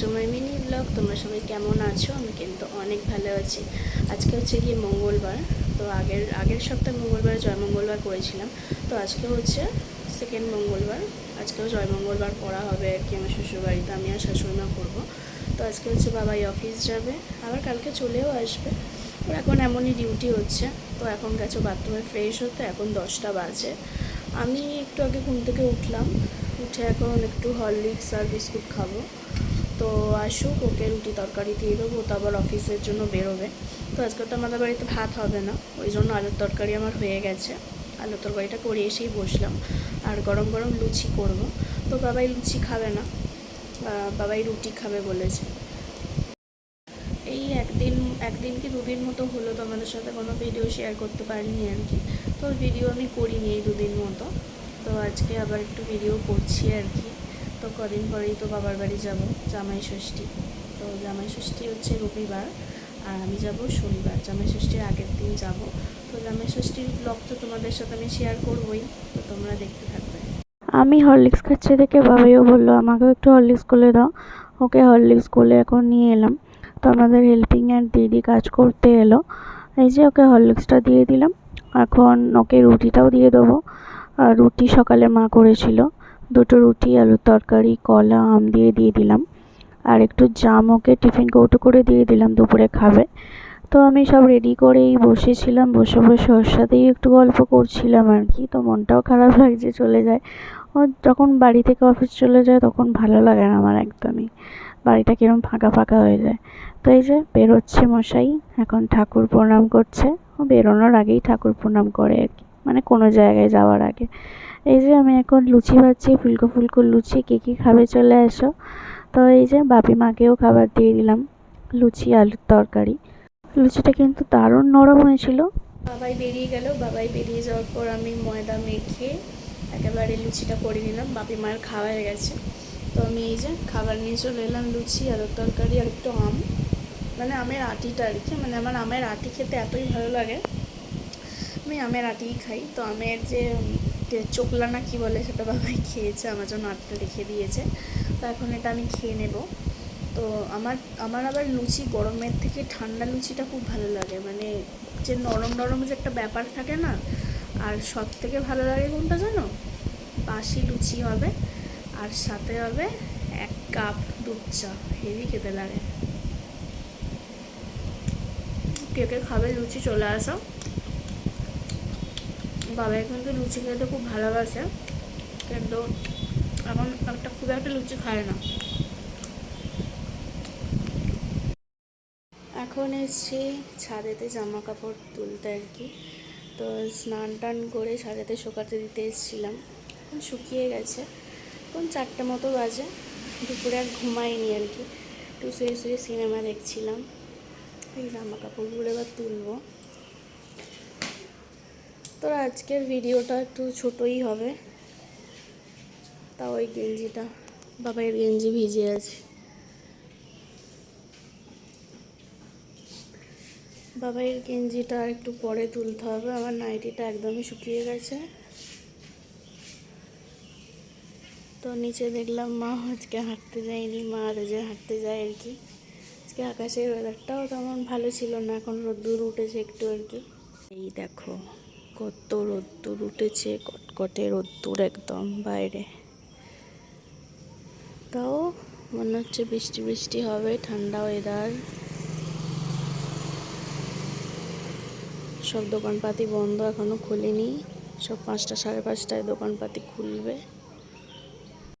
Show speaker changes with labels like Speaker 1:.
Speaker 1: To my mini blog তোমরা সবাই কেমন আছো? আমি কিন্তু অনেক ভালো আছি। আজকে হচ্ছে গিয়ে মঙ্গলবার, তো আগের আগের সপ্তাহে মঙ্গলবারে, জয় মঙ্গলবার করেছিলাম। তো আজকে হচ্ছে সেকেন্ড মঙ্গলবার, আজকেও জয় মঙ্গলবার করা হবে আর কি আমার শ্বশুরবাড়িতে, আমি আর শাশুড়িমা করব। তো আজকে হচ্ছে বাবাই অফিস যাবে, আবার কালকে চলেও আসবে। ওর এখন এমনই ডিউটি হচ্ছে, তো এখন গেছে বাথরুমে ফ্রেশ হতে, এখন দশটা বাজে। আমি একটু আগে ঘুম থেকে উঠলাম, উঠে এখন একটু হরলিক্স আর বিস্কুট খাব। তো আসুক, ওকে রুটি তরকারি দিয়ে দেবো তো আবার অফিসের জন্য বেরোবে। তো আজকে তো আমাদের বাড়িতে ভাত হবে না, ওই জন্য আলুর তরকারি আমার হয়ে গেছে। আলুর তরকারিটা করে এসেই বসলাম। আর গরম গরম লুচি করব। তো বাবাই লুচি খাবে না বাবাই রুটি খাবে বলেছে। এই একদিন একদিন কি দুদিন মতো হলো তোমাদের সাথে কোনো ভিডিও শেয়ার করতে পারিনি আর কি। তো ভিডিও আমি করিনি এই দুদিন মতো। তো আজকে আবার একটু ভিডিও করছি আর কি। তো কদিন পরেই তো বাবার বাড়ি যাব, জামাই ষষ্ঠী। তো জামাই ষষ্ঠী হচ্ছে রবিবার, আর আমি যাব শনিবার। জামাই ষষ্ঠীর আগের দিন যাব। তো জামাই ষষ্ঠীর ব্লগ তো তোমাদের সাথে আমি শেয়ার করবোই, তো তোমরা দেখতে থাকবে।
Speaker 2: আমি হরলিক্স খাচ্ছি দেখে বাবাইও বলল, আমাকেও একটু হরলিক্স করে দাও। ওকে হরলিক্স করে এখন নিয়ে এলাম। তো আমাদের হেল্পিং অ্যান্ড দিদি কাজ করতে এলো। এই যে ওকে হরলিক্সটা দিয়ে দিলাম। এখন ওকে রুটিটাও দিয়ে দেবো। আর রুটি সকালে মা করেছিল। দুটো রুটি, আলুর তরকারি, কলা, আম দিয়ে দিয়ে দিলাম। আর একটু জাম ওকে টিফিন কৌটো করে দিয়ে দিলাম, দুপুরে খাবে। তো আমি সব রেডি করেই বসেছিলাম, বসে বসে ওর সাথেই একটু গল্প করছিলাম আর কি। তো মনটাও খারাপ লাগছে চলে যায়। ও যখন বাড়ি থেকে অফিস চলে যায় তখন ভালো লাগে না আমার একদমই। বাড়িটা কিরম ফাঁকা ফাঁকা হয়ে যায়। তো এই যে বেরোচ্ছে মশাই, এখন ঠাকুর প্রণাম করছে। ও বেরোনোর আগেই ঠাকুর প্রণাম করে আর কি। মানে কোনো জায়গায় যাওয়ার আগে। এই যে আমি এখন লুচি ভাজছি, ফুলকো ফুলকো লুচি, কে কী খাবে চলে এসো। তো এই যে বাপি মাকেও খাবার দিয়ে দিলাম, লুচি, আলুর তরকারি। লুচিটা কিন্তু দারুণ নরম হয়েছিল।
Speaker 1: বাবাই বেরিয়ে গেল, বাবাই বেরিয়ে যাওয়ার পর আমি ময়দা মেখে একেবারে লুচিটা করে নিলাম। বাপি মায়ের খাওয়া হয়ে গেছে। তো আমি এই যে খাবার নিয়ে চলে এলাম, লুচি, আলুর তরকারি আর একটু আম। মানে আমের আটিটা আর কি মানে আমার আমের আটি খেতে এতই ভালো লাগে। আমি আমের আটিই খাই। তো আমের যে চোকলা না কি বলে সেটা বাবাই খেয়েছে, আমার জন্য আটটা রেখে দিয়েছে। তো এখন এটা আমি খেয়ে নেব। তো আমার আমার আবার লুচি গরমের থেকে ঠান্ডা লুচিটা খুব ভালো লাগে। মানে যে নরম নরম যে একটা ব্যাপার থাকে না, আর সব থেকে ভালো লাগে কোনটা জানো? বাসি লুচি হবে, আর সাথে হবে এক কাপ দুধ চা। হেভি খেতে লাগে। কে কে খাবে লুচি চলে আসো। বাবাই কিন্তু লুচি খেতে খুব ভালোবাসে, কিন্তু এখন একটা খুব একটা লুচি খায় না। এখন এসছি ছাদেতে জামা কাপড় তুলতে আর কি। তো স্নান টান করে ছাদেতে শুকাতে দিতে এসেছিলাম। এখন শুকিয়ে গেছে। এখন চারটে মতো বাজে। দুপুরে আর ঘুমাইনি আর কি। একটু শুয়ে শুয়ে সিনেমা দেখছিলাম। এই জামা কাপড়গুলো এবার তুলবো। তো আজকের ভিডিওটা একটু ছোটই হবে। তা ওই গেঞ্জিটা। বাবাইয়ের গেঞ্জি ভিজে আছে। বাবাইয়ের গেঞ্জিটা একটু পরে তুলতে হবে। আমার নাইটিটা একদমই শুকিয়ে গেছে। তো নিচে দেখলাম, মা আজকে হাঁটতে যায়নি। মা রোজে হাঁটতে যায় আর কি। আজকে আকাশের ওয়েদারটাও তেমন ভালো ছিল না। এখন রোদ্দুর উঠেছে একটু আর কি। এই দেখো কত রোদ্দুর উঠেছে, কটকটে রোদ্দুর একদম বাইরে। তাও মনে হচ্ছে বৃষ্টি বৃষ্টি হবে, ঠান্ডা ওয়েদার সব দোকানপাতি বন্ধ, এখনও খুলিনি। সব পাঁচটা, সাড়ে পাঁচটায় দোকানপাতি খুলবে।